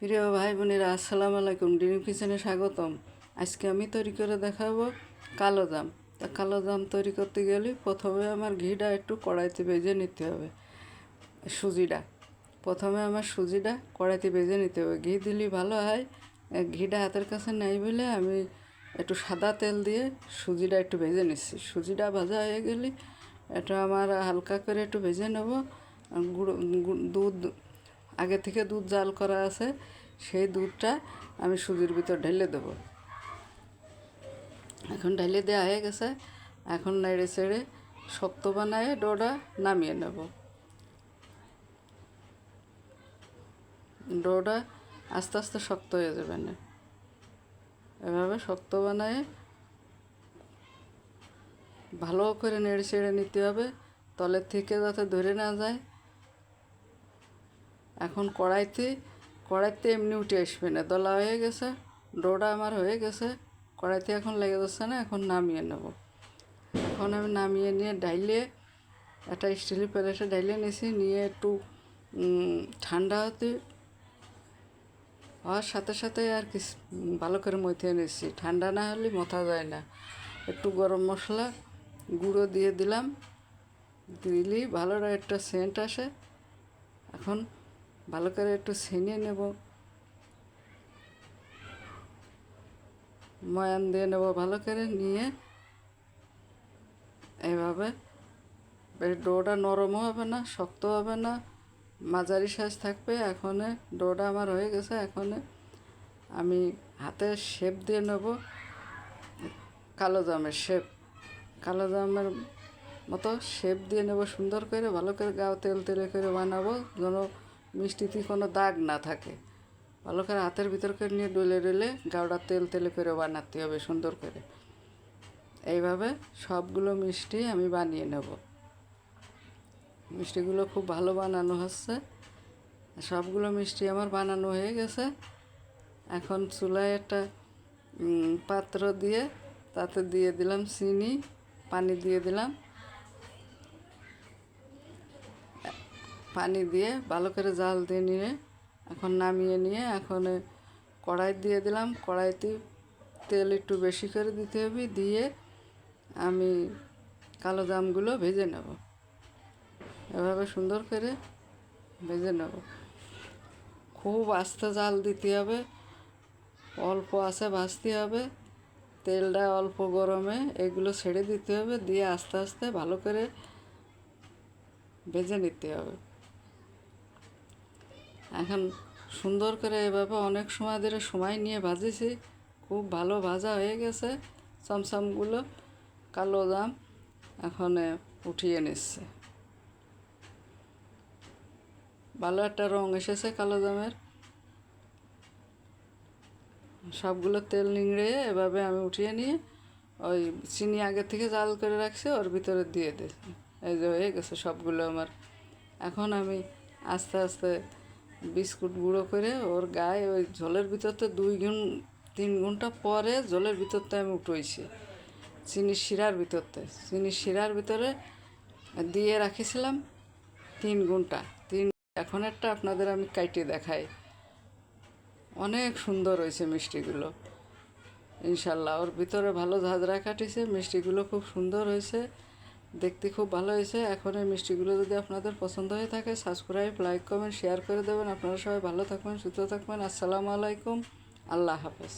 প্রিয় ভাই বোনেরা, আসসালামু আলাইকুম। ড্রিম কিচেনে স্বাগতম। আজকে আমি তৈরি করে দেখাবো কালো জাম। তা কালো জাম তৈরি করতে গেলে প্রথমে আমার ঘিটা একটু কড়াইতে ভেজে নিতে হবে, সুজিটা। প্রথমে আমার সুজিটা কড়াইতে ভেজে নিতে হবে। ঘি দিলে ভালো হয়। ঘিটা হাতের কাছে নেই বলে আমি একটু সাদা তেল দিয়ে সুজিটা একটু ভেজে নিচ্ছি। সুজিটা ভাজা হয়ে গেলে এটা আমার হালকা করে একটু ভেজে নেব। গুঁড়ো, দুধ আগে থেকে দুধ জাল করা আছে, সেই দুধটা আমি সুজির ভিতর ঢেলে দেবো। এখন ঢেলে দেওয়া হয়ে গেছে। এখন নেড়ে চেড়ে শক্ত বানায় ডোটা নামিয়ে নেব। ডোটা আস্তে আস্তে শক্ত হয়ে যাবে না। এভাবে শক্ত বানায় ভালো করে নেড়ে চেড়ে নিতে হবে। তলের থেকে যাতে ধরে না যায় এখন কড়াইতে কড়াইতে এমনি উঠে আসবে না। দলা হয়ে গেছে ডোটা আমার হয়ে গেছে, কড়াইতে এখন লেগে যাচ্ছে না, এখন নামিয়ে নেব। এখন আমি নামিয়ে নিয়ে ডাইলে একটা স্টিলের প্লেটে ডাইলে নিয়েছি নিয়ে একটু ঠান্ডা হতে, হওয়ার সাথে সাথে আর কি ভালো করে মথিয়ে নিচ্ছি ঠান্ডা না হলে মথা যায় না। একটু গরম মশলা গুঁড়ো দিয়ে দিলাম দিলেই ভালো একটা সেন্ট আসে। এখন ভালো করে একটু ছেনিয়ে নেব। ময়ান দিয়ে নেব ভালো করে, নিয়ে এইভাবে। বেশ ডোটা নরমও হবে না শক্ত হবে না, মাঝারি সাইজ থাকবে। এখন ডোটা আমার হয়ে গেছে, এখন আমি হাতে শেপ দিয়ে নেব। কালো জামের শেপ কালো জামের মতো শেপ দিয়ে নেব সুন্দর করে, ভালো করে গাও তেল তেলে করে বানাবো। যেন মিষ্টিতে কোনো দাগ না থাকে। ভালো করে হাতের ভিতর করে নিয়ে ডলে ডলে গাওটা তেল তেলে করে বানাতে হবে সুন্দর করে। এইভাবে সবগুলো মিষ্টি আমি বানিয়ে নেব। মিষ্টিগুলো খুব ভালো বানানো হচ্ছে। সবগুলো মিষ্টি আমার বানানো হয়ে গেছে। এখন চুলায় একটা পাত্র দিয়ে তাতে দিয়ে দিলাম চিনি, পানি দিয়ে দিলাম। পানি দিয়ে, ভালো করে জাল দিয়ে নিয়ে এখন নামিয়ে নিয়ে এখন কড়াই দিয়ে দিলাম। কড়াইতে তেল একটু বেশি করে দিতে হবে, দিয়ে আমি কালো জামগুলো ভেজে নেব। এভাবে সুন্দর করে ভেজে নেব। খুব আস্তে জাল দিতে হবে, অল্প আছে ভাজতে হবে। তেলটা অল্প গরমে এগুলো ছেড়ে দিতে হবে, দিয়ে আস্তে আস্তে ভালো করে ভেজে নিতে হবে। এখন সুন্দর করে এভাবে অনেক সময় ধরে সময় নিয়ে ভাজেছি খুব ভালো ভাজা হয়ে গেছে, চমচমগুলো কালো দাম এখন উঠিয়ে নিচ্ছে। ভালো একটা রং এসেছে কালো দামের। সবগুলো তেল নিংড়ে এভাবে আমি উঠিয়ে নিয়ে ওই চিনি আগে থেকে জাল করে রাখছি, ওর ভিতরে দিয়ে দিয়েছি এই যে হয়ে গেছে সবগুলো আমার। এখন আমি আস্তে আস্তে বিস্কুট গুঁড়ো করে ওর গায়ে ওই ঝোলের ভিতরতে দুই গুণ, তিন ঘণ্টা পরে জলের ভিতরতে আমি উঠেছি। চিনির শিরার ভিতরতে। চিনির শিরার ভিতরে দিয়ে রাখিছিলাম তিন ঘণ্টা তিন এখন একটা আপনাদের আমি কাইটে দেখাই। অনেক সুন্দর হয়েছে মিষ্টিগুলো। ইনশাল্লাহ, ওর ভিতরে ভালো ঝাঁঝরা কাটিছে, মিষ্টিগুলো খুব সুন্দর হয়েছে। দেখতে খুব ভালো হয়েছে। এখন এই মিষ্টিগুলো যদি আপনাদের পছন্দ হয়ে থাকে সাবস্ক্রাইব লাইক কমেন্ট শেয়ার করে দেবেন। আপনারা সবাই ভালো থাকবেন, সুস্থ থাকবেন। আসসালামু আলাইকুম। আল্লাহ হাফেজ।